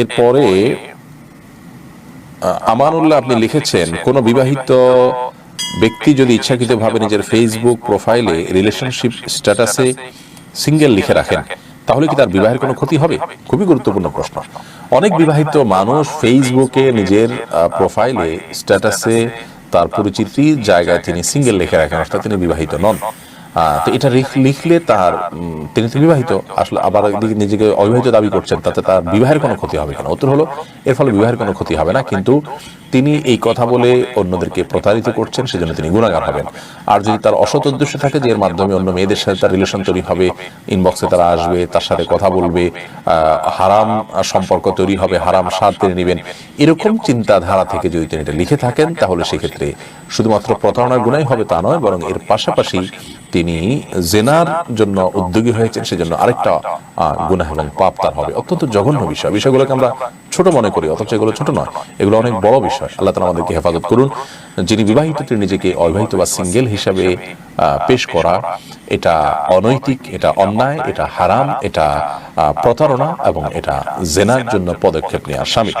এরপরে আমানুল্লাহ আপনি লিখেছেন, কোন বিবাহিত ব্যক্তি যদি ইচ্ছাকৃতভাবে নিজের ফেসবুক প্রোফাইলে রিলেশনশিপ স্ট্যাটাসে সিঙ্গেল লিখে রাখেন, তাহলে কি তার বিবাহের কোনো ক্ষতি হবে? খুবই গুরুত্বপূর্ণ প্রশ্ন। অনেক বিবাহিত মানুষ ফেসবুকে নিজের প্রোফাইলে স্ট্যাটাসে তার পরিচিতির জায়গায় তিনি সিঙ্গেল লিখে রাখেন, অর্থাৎ তিনি বিবাহিত নন। তো এটা লিখ- লিখলে তার তিনি তো বিবাহিত, আসলে আবার একদিকে নিজেকে অবিবাহিত দাবি করছেন, তাতে তার বিবাহের কোনো ক্ষতি হবে কেন? উত্তর হলো, এর ফলে বিবাহের কোনো ক্ষতি হবে না, কিন্তু তিনি এই কথা বলে অন্যদেরকে প্রতারিত করছেন, সেজন্য তিনি গুণাগার হবেন। আর যদি তার অসৎ উদ্দেশ্য থাকে যে এর মাধ্যমে অন্য মেয়েদের সাথে তার রিলেশন তৈরি হবে ইনবক্সে তারা আসবে, তার সাথে কথা বলবে হারাম সম্পর্ক তৈরি হবে, হারাম স্বাদ তিনি নেবেন, এরকম চিন্তাধারা থেকে যদি তিনি এটা লিখে থাকেন, তাহলে সেক্ষেত্রে শুধুমাত্র প্রতারণার গুণাই হবে তা নয়, বরং এর পাশাপাশি তিনি জেনার জন্য উদ্যোগী হয়েছেন, সেজন্য আরেকটা গুনাহ এবং পাপ তার হবে। অত্যন্ত জঘন্য বিষয়। বিষয়গুলোকে আমরা ছোট মনে করি, অথচ এগুলো ছোট নয়। এগুলো অনেক বড় বিষয়। আল্লাহ তালা আমাদেরকে হেফাজত করুন। যিনি বিবাহিত, তিনি নিজেকে অবিবাহিত বা সিঙ্গেল হিসাবে পেশ করা, এটা অনৈতিক, এটা অন্যায়, এটা হারাম, এটা প্রতারণা এবং এটা জেনার জন্য পদক্ষেপ নেওয়ার স্বামী